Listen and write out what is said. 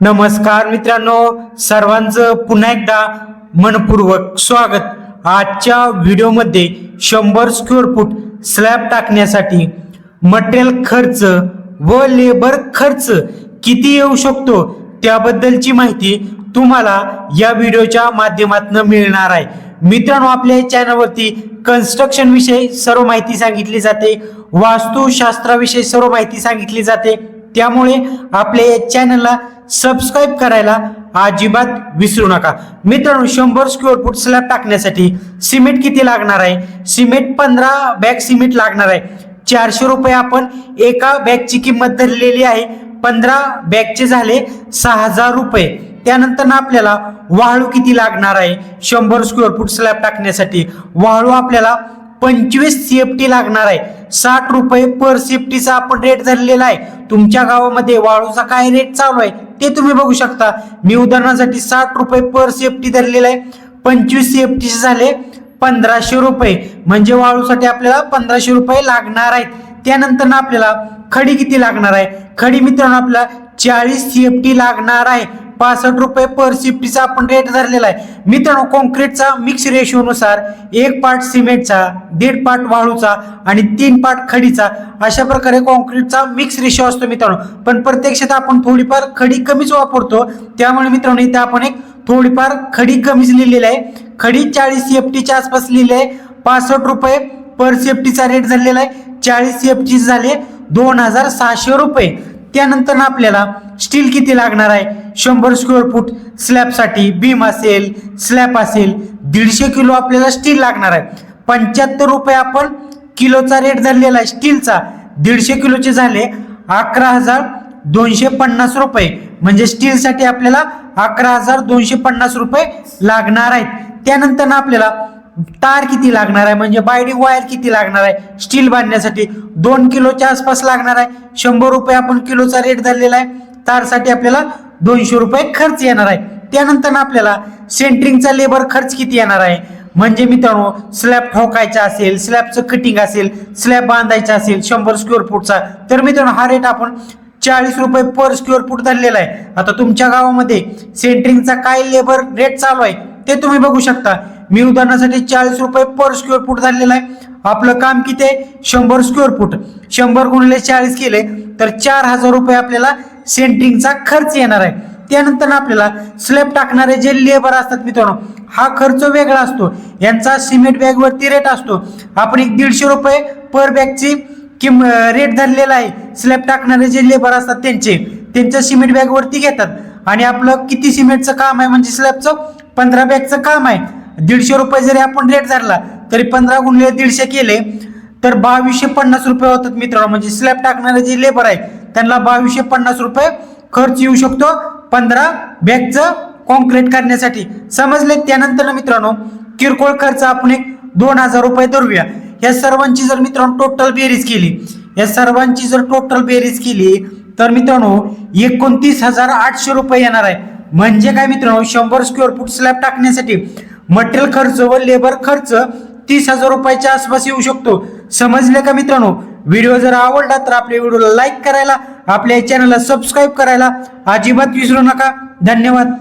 नमस्कार मित्रांनो सर्वांचं पुन्हा एकदा मनपूर्वक स्वागत. आजच्या व्हिडिओमध्ये शंभर स्क्वेअर फूट स्लॅब टाकण्यासाठी मटेरियल खर्च व लेबर खर्च किती येऊ शकतो त्याबद्दलची माहिती तुम्हाला या व्हिडिओच्या माध्यमातून मिळणार आहे. मित्रांनो आपल्या चॅनलवरती कन्स्ट्रक्शन विषयी सर्व माहिती सांगितली जाते वास्तुशास्त्राविषयी सर्व माहिती सांगितली जाते. त्यामुळे आपल्या या चॅनलला सबस्क्राईब करायला अजिबात विसरू नका. मित्रांनो शंभर स्क्वेअर फूट स्लॅब टाकण्यासाठी सिमेंट किती लागणार आहे? सिमेंट पंधरा बॅग सिमेंट लागणार आहे. चारशे रुपये आपण एका बॅगची किंमत धरलेली आहे. पंधरा बॅगचे झाले सहा हजार रुपये. त्यानंतर आपल्याला वाळू किती लागणार आहे? शंभर स्क्वेअर फूट स्लॅब टाकण्यासाठी वाळू आपल्याला पंचवीस सीएफटी लागणार आहे. साठ रुपये पर सेफ्टीचा आपण रेट धरलेला आहे. तुमच्या गावामध्ये वाळूचा काय रेट चालू आहे ते तुम्ही बघू शकता. मी उदाहरणासाठी साठ रुपये पर सेफ्टी धरलेला आहे. पंचवीस सेफ्टीचे झाले पंधराशे रुपये. म्हणजे वाळूसाठी आपल्याला पंधराशे रुपये लागणार आहेत. त्यानंतर आपल्याला खडी किती लागणार आहे? खडी मित्रांनो आपल्याला चाळीस सीएफटी लागणार आहे. पासष्ट रुपये पर शिफ्टीचा आपण रेट धरलेला आहे. मित्रांनो कॉन्क्रीटचा मिक्स रेशोनुसार एक पार्ट सिमेंटचा दीड पार्ट वाळूचा आणि तीन पार्ट खडीचा अशा प्रकारे कॉन्क्रीटचा मिक्स रेशिओ असतो मित्रांनो. पण प्रत्यक्षात आपण थोडीफार खडी कमीच वापरतो. त्यामुळे मित्रांनो इथे आपण एक थोडीफार खडी कमीच लिहिलेली आहे. खडी चाळीस एफटीच्या आसपास लिहिले आहे. पासष्ट रुपये पर सेफ्टीचा रेट झालेला आहे. चाळीस एफटी झाले दोन हजार सहाशे रुपये. त्यानंतर आपल्याला स्टील किती लागणार आहे? शंभर स्क्वेअर फूट स्लॅबसाठी बीम असेल स्लॅब असेल दीडशे किलो आपल्याला स्टील लागणार आहे. पंच्याहत्तर रुपये आपण किलोचा रेट धरलेला आहे स्टीलचा दीडशे किलोचे झाले अकरा हजार दोनशे पन्नास रुपये. म्हणजे स्टीलसाठी आपल्याला अकरा हजार दोनशे पन्नास रुपये लागणार आहेत. त्यानंतर आपल्याला तार किती लागणार आहे? म्हणजे बायडी वायर किती लागणार आहे? स्टील बांधण्यासाठी दोन किलोच्या आसपास लागणार आहे. शंभर रुपये आपण किलोचा रेट धरलेला आहे. तारसाठी आपल्याला दोनशे रुपये खर्च येणार आहे. त्यानंतर आपल्याला सेंटरिंगचा लेबर खर्च किती येणार आहे? म्हणजे मित्रांनो स्लॅब ठोकायचा असेल स्लॅबचं कटिंग असेल स्लॅब बांधायचा असेल शंभर स्क्वेअर फूटचा तर मित्रांनो हा रेट आपण चाळीस रुपये पर स्क्वेअर फूट धरलेला आहे. आता तुमच्या गावामध्ये सेंटरिंगचा काय लेबर रेट चालू आहे ते तुम्ही बघू शकता. मी उदाहरणासाठी चाळीस रुपये पर स्क्वेअर फूट धरलेला आहे. आपलं काम किती आहे? शंभर स्क्वेअर फूट शंभर गुणिले चाळीस केले तर चार हजार रुपये आपल्याला सेंटरिंगचा खर्च येणार आहे. त्यानंतर आपल्याला स्लॅब टाकणारे जे लेबर असतात मित्रांनो हा खर्च वेगळा असतो. यांचा सिमेंट बॅगवरती रेट असतो. आपण एक दीडशे रुपये पर बॅगची किंम रेट धरलेला आहे. स्लॅब टाकणारे जे लेबर असतात त्यांचे त्यांचं सिमेंट बॅगवरती घेतात. आणि आपलं किती सिमेंटचं काम आहे म्हणजे स्लॅबचं पंधरा बॅगचं काम आहे. दीडशे रुपये जरी आपण रेट धरला तरी पंधरा गुणले दीडशे केले तर बावीसशे पन्नास रुपये होतात मित्रांनो. म्हणजे स्लॅब टाकणारे जे लेबर आहे त्यांना बावीसशे पन्नास रुपये खर्च येऊ शकतो. पंधरा बॅगचं कॉन्क्रीट करण्यासाठी. समजले? त्यानंतर मित्रांनो किरकोळ खर्च आपण एक दोन हजार रुपये धरूया. या सर्वांची जर मित्रांनो टोटल बेरीज केली या सर्वांची जर टोटल बेरीज केली तर मित्रांनो एकोणतीस हजार आठशे रुपये येणार आहे. म्हणजे काय मित्रांनो शंभर स्क्वेअर फूट स्लॅब टाकण्यासाठी मटेरियल खर्च व लेबर खर्च तीस हजार रुपयाच्या आसपास येऊ शकतो. समजले का मित्रांनो? व्हिडिओ जर आवडला तर आपल्या व्हिडिओला लाईक करायला आपल्या चॅनलला सबस्क्राईब करायला अजिबात विसरू नका. धन्यवाद.